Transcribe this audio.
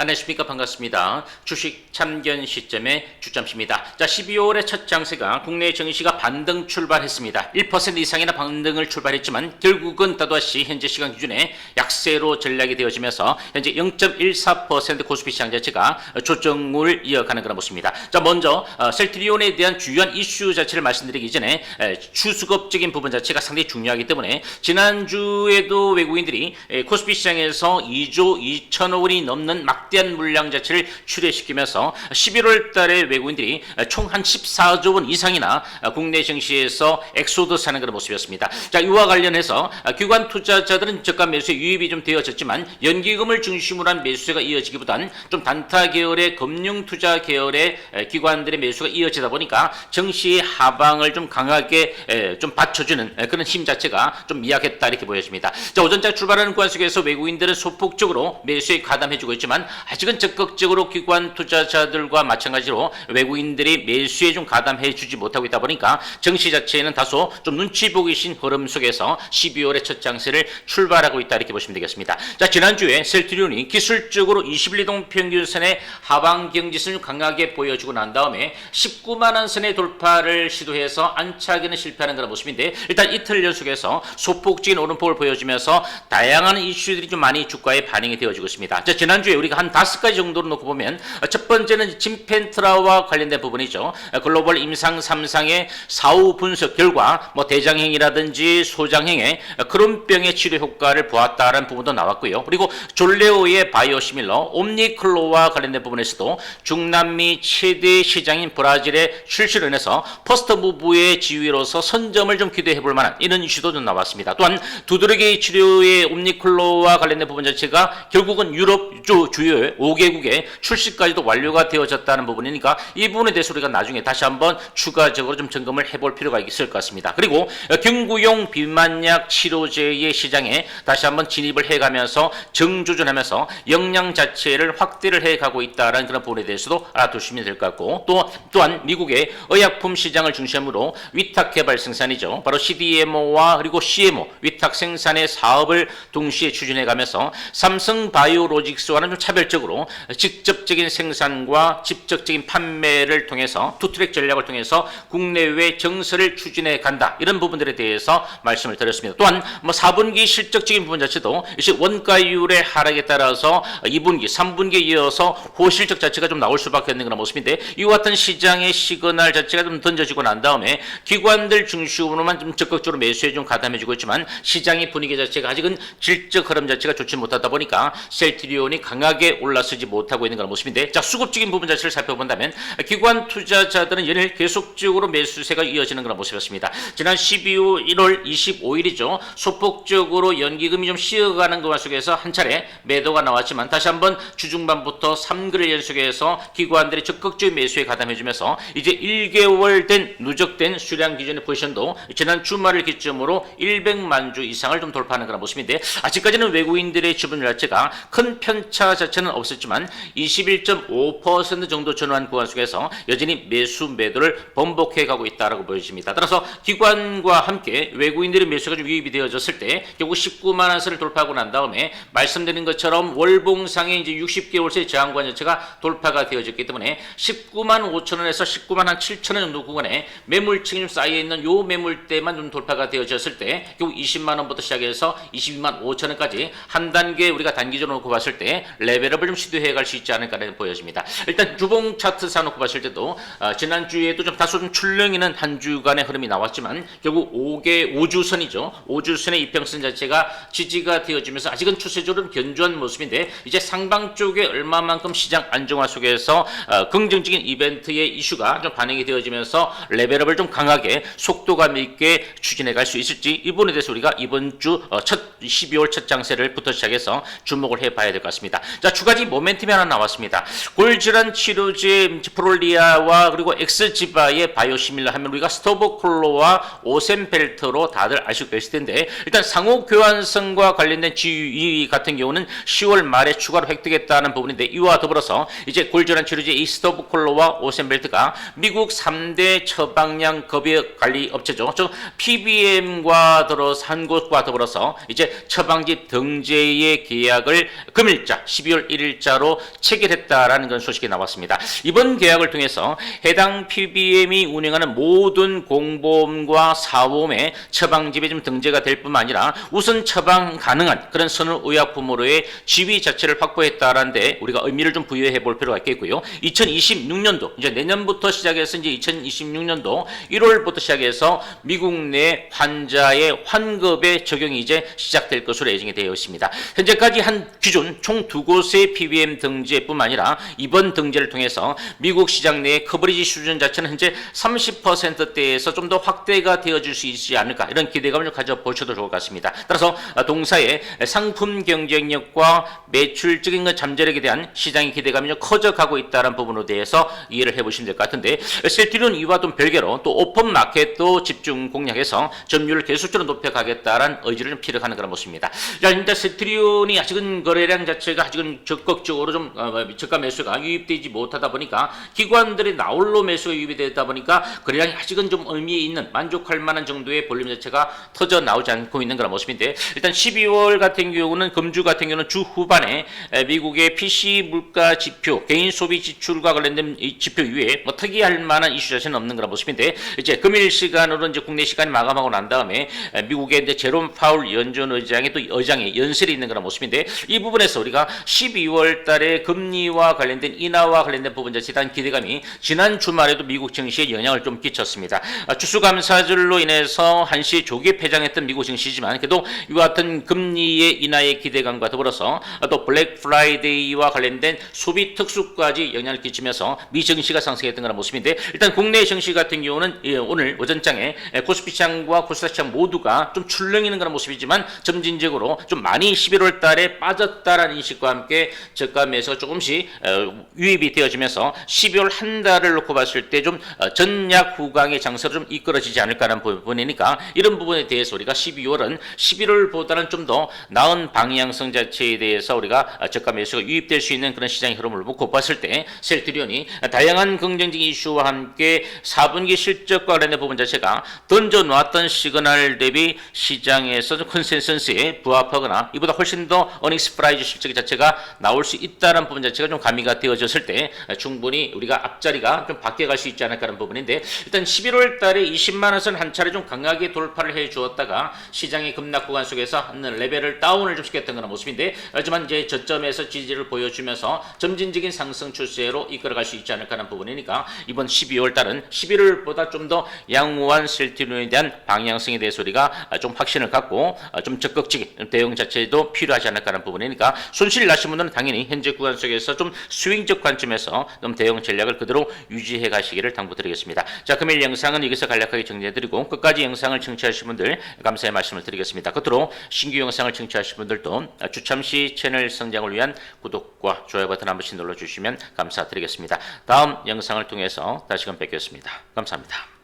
안녕하십니까 반갑습니다. 주식 참견 시점의 주점입니다. 자 12월의 첫 장세가 국내 증시가 반등 출발했습니다. 1% 이상이나 반등을 출발했지만 결국은 또다시 현재 시간 기준에 약세로 전략이 되어지면서 현재 0.14% 코스피 시장 자체가 조정을 이어가는 그런 모습입니다. 자 먼저 어, 셀트리온에 대한 주요한 이슈 자체를 말씀드리기 전에 에, 추수급적인 부분 자체가 상당히 중요하기 때문에 지난주에도 외국인들이 에, 코스피 시장에서 2조 2천억 원이 넘는 막 대한 물량 자체를 출회시키면서 11월 달에 외국인들이 총 한 14조 원 이상이나 국내 증시에서 엑소더스 하는 그런 모습이었습니다. 자, 이와 관련해서 기관 투자자들은 저가 매수에 유입이 좀 되어졌지만 연기금을 중심으로 한 매수세가 이어지기보단 좀 단타 계열의 금융 투자 계열의 기관들의 매수가 이어지다 보니까 정시의 하방을 좀 강하게 에, 좀 받쳐주는 에, 그런 힘 자체가 좀 미약했다 이렇게 보여집니다. 자, 오전장 출발하는 구간 속에서 외국인들은 소폭적으로 매수에 가담해주고 있지만 아직은 적극적으로 기관 투자자들과 마찬가지로 외국인들이 매수에 좀 가담해 주지 못하고 있다 보니까 정시 자체는 다소 좀 눈치 보기신 흐름 속에서 12월의 첫 장세를 출발하고 있다 이렇게 보시면 되겠습니다. 자, 지난주에 셀트리온이 기술적으로 21이동 평균선의 하방 경지선을 강하게 보여주고 난 다음에 19만 원 선의 돌파를 시도해서 안착에는 실패하는 그런 모습인데 일단 이틀 연속해서 소폭적인 오름폭을 보여주면서 다양한 이슈들이 좀 많이 주가에 반영이 되어지고 있습니다. 자, 지난주에 우리가 한 다섯 가지 정도로 놓고 보면 첫 번째는 짐펜트라와 관련된 부분이죠. 글로벌 임상 3상의 사후 분석 결과 뭐 대장행이라든지 소장행의 그런 병의 치료 효과를 보았다라는 부분도 나왔고요. 그리고 졸레오의 바이오시밀러 옴니클로와 관련된 부분에서도 중남미 최대 시장인 브라질의 출시로 인해서 퍼스트 무브의 지위로서 선점을 좀 기대해 볼 만한 이런 이슈도 좀 나왔습니다. 또한 두드러기 치료의 옴니클로와 관련된 부분 자체가 결국은 유럽 주, 주요 5개국의 출시까지도 완료가 되어졌다는 부분이니까 이 부분에 대해서 우리가 나중에 다시 한번 추가적으로 좀 점검을 해볼 필요가 있을 것 같습니다. 그리고 경구용 비만약 치료제의 시장에 다시 한번 진입을 해가면서 정조준하면서 역량 자체를 확대를 해가고 있다는 그런 부분에 대해서도 알아두시면 될 것 같고 또 또한 미국의 의약품 시장을 중심으로 위탁 개발 생산이죠. 바로 CDMO와 그리고 CMO 위탁 생산의 사업을 동시에 추진해가면서 삼성 바이오로직스와는 좀 차별 적으로 직접적인 생산과 직접적인 판매를 통해서 투트랙 전략을 통해서 국내외 정서를 추진해 간다 이런 부분들에 대해서 말씀을 드렸습니다. 또한 뭐 4분기 실적적인 부분 자체도 이제 원가율의 하락에 따라서 2분기, 3분기에 이어서 호실적 자체가 좀 나올 수밖에 없는 그런 모습인데 이와 같은 시장의 시그널 자체가 좀 던져지고 난 다음에 기관들 중심으로만 좀 적극적으로 매수에 좀 가담해주고 있지만 시장의 분위기 자체가 아직은 질적 흐름 자체가 좋지 못하다 보니까 셀트리온이 강하게 올라서지 못하고 있는 그런 모습인데 자 수급적인 부분 자체를 살펴본다면 기관 투자자들은 연일 계속적으로 매수세가 이어지는 그런 모습이었습니다. 지난 12월 1월 25일이죠. 소폭적으로 연기금이 좀 쉬어가는 그 속에서 한 차례 매도가 나왔지만 다시 한번 주중반부터 3개월 연속해서 기관들이 적극적인 매수에 가담해주면서 이제 1개월 된 누적된 수량 기준의 포지션도 지난 주말을 기점으로 100만 주 이상을 좀 돌파하는 그런 모습인데 아직까지는 외국인들의 지분 자체가 큰 편차 자체는 없었지만 21.5% 정도 전환 구간 속에서 여전히 매수 매도를 번복해 가고 있다라고 보여집니다. 따라서 기관과 함께 외국인들의 매수가 좀 유입이 되어졌을 때 결국 19만 원선을 돌파하고 난 다음에 말씀드린 것처럼 월봉상의 이제 60개월세 저항관 자체가 돌파가 되어졌기 때문에 19만 5천 원에서 19만 한 7천 원 정도 구간에 매물층이 좀 쌓여 있는 요 매물대만 좀 돌파가 되어졌을 때 결국 20만 원부터 시작해서 22만 5천 원까지 한 단계 우리가 단기적으로 놓고 봤을 때 레벨 업을 좀 시도해 갈 수 있지 않을까라는 보여집니다. 일단 주봉 차트상 놓고 봤을 때도 어, 지난주에도 좀 다소 좀 출렁이는 한 주간의 흐름이 나왔지만 결국 5개 5주선이죠. 5주선의 이평선 자체가 지지가 되어지면서 아직은 추세적으로 견조한 모습인데 이제 상방 쪽에 얼마만큼 시장 안정화 속에서 어, 긍정적인 이벤트의 이슈가 좀 반영이 되어지면서 레벨업을 좀 강하게 속도감 있게 추진해 갈 수 있을지 이 부분에 대해서 우리가 이번 주 어, 첫 12월 첫 장세를 부터 시작해서 주목을 해 봐야 될 것 같습니다. 자, 두 가지 모멘텀이 하나 나왔습니다. 골질환 치료제 프롤리아와 그리고 엑스지바의 바이오시밀러 하면 우리가 스토보콜로와 오셈벨트로 다들 아시고 계실 텐데 일단 상호 교환성과 관련된 지위 같은 경우는 10월 말에 추가로 획득했다는 부분인데 이와 더불어서 이제 골질환 치료제 이 스토보콜로와 오셈벨트가 미국 3대 처방량 급여 관리 업체죠. 즉 PBM과 더불어서 한 곳과 더불어서 이제 처방지 등재의 계약을 금일자 12월 8월 1일자로 체결했다라는 그런 소식이 나왔습니다. 이번 계약을 통해서 해당 PBM이 운영하는 모든 공보험과 사보험의 처방집에 좀 등재가 될 뿐만 아니라 우선 처방 가능한 그런 선을 의약품으로의 지위 자체를 확보했다라는데 우리가 의미를 좀 부여해 볼 필요가 있겠고요. 2026년도 이제 내년부터 시작해서 이제 2026년도 1월부터 시작해서 미국 내 환자의 환급의 적용이 이제 시작될 것으로 예정이 되어 있습니다. 현재까지 한 기준 총두 곳의 PBM 등재뿐만 아니라 이번 등재를 통해서 미국 시장 내 커버리지 수준 자체는 현재 30%대에서 좀 더 확대가 되어질 수 있지 않을까 이런 기대감을 좀 가져보셔도 좋을 것 같습니다. 따라서 동사의 상품 경쟁력과 매출적인 것 잠재력에 대한 시장의 기대감이 좀 커져가고 있다는 부분에 대해서 이해를 해보시면 될 것 같은데 셀트리온 이와 좀 별개로 또 오픈 마켓도 집중 공략해서 점유율을 계속적으로 높여가겠다는 의지를 좀 피력하는 그런 모습입니다. 자, 일단 셀트리온이 아직은 거래량 자체가 아직은 적극적으로 좀 어, 저가 매수가 유입되지 못하다 보니까 기관들이 나홀로 매수가 유입이 되다 보니까 거래량이 아직은 좀 의미 있는 만족할 만한 정도의 볼륨 자체가 터져 나오지 않고 있는 그런 모습인데 일단 12월 같은 경우는 금주 같은 경우는 주 후반에 에, 미국의 PC 물가 지표, 개인 소비 지출과 관련된 이 지표 이외에 뭐 특이할 만한 이슈 자체는 없는 그런 모습인데 이제 금일 시간으로 이제 국내 시간이 마감하고 난 다음에 에, 미국의 이제 제롬 파울 연준 의장의 또 의장의 연설이 있는 그런 모습인데 이 부분에서 우리가 12월 달에 금리와 관련된 인하와 관련된 부분 자체에 대한 기대감이 지난 주말에도 미국 증시에 영향을 좀 끼쳤습니다. 아, 추수감사절로 인해서 한시 조기 폐장했던 미국 증시지만 그래도 이와 같은 금리의 인하의 기대감과 더불어서 또 블랙 프라이데이와 관련된 소비 특수까지 영향을 끼치면서 미 증시가 상승했던 그런 모습인데 일단 국내 증시 같은 경우는 예, 오늘 오전장에 예, 코스피 시장과 코스닥 시장 모두가 좀 출렁이는 그런 모습이지만 점진적으로 좀 많이 11월 달에 빠졌다라는 인식과 함께 저가 매수가 조금씩 어, 유입이 되어지면서 12월 한 달을 놓고 봤을 때 좀 전약 후강의 장세로 좀 이끌어지지 않을까라는 부분이니까 이런 부분에 대해서 우리가 12월은 11월보다는 좀 더 나은 방향성 자체에 대해서 우리가 저가 매수가 유입될 수 있는 그런 시장의 흐름을 놓고 봤을 때 셀트리온이 다양한 긍정적인 이슈와 함께 4분기 실적과 관련된 부분 자체가 던져놓았던 시그널 대비 시장에서 좀 컨센서스에 부합하거나 이보다 훨씬 더 어닝스 프라이즈 실적 자체가 나올 수 있다는 부분 자체가 좀 가미가 되어졌을 때 충분히 우리가 앞자리가 좀 바뀌어갈 수 있지 않을까라는 부분인데 일단 11월 달에 20만 원선 한 차례 좀 강하게 돌파를 해 주었다가 시장의 급락 구간 속에서 한 레벨을 다운을 좀 시켰던 그런 모습인데 하지만 이제 저점에서 지지를 보여주면서 점진적인 상승 추세로 이끌어갈 수 있지 않을까라는 부분이니까 이번 12월 달은 11월보다 좀 더 양호한 셀티론에 대한 방향성에 대해서 우리가 좀 확신을 갖고 좀 적극적인 대응 자체도 필요하지 않을까라는 부분이니까 손실 나신 분 들은 당연히 현재 구간 속에서 좀 스윙적 관점에서 좀 대응 전략을 그대로 유지해 가시기를 당부드리겠습니다. 자, 금일 영상은 여기서 간략하게 정리해드리고 끝까지 영상을 청취하신 분들 감사의 말씀을 드리겠습니다. 끝으로 신규 영상을 청취하신 분들도 주참시 채널 성장을 위한 구독과 좋아요 버튼 한 번씩 눌러주시면 감사드리겠습니다. 다음 영상을 통해서 다시금 뵙겠습니다. 감사합니다.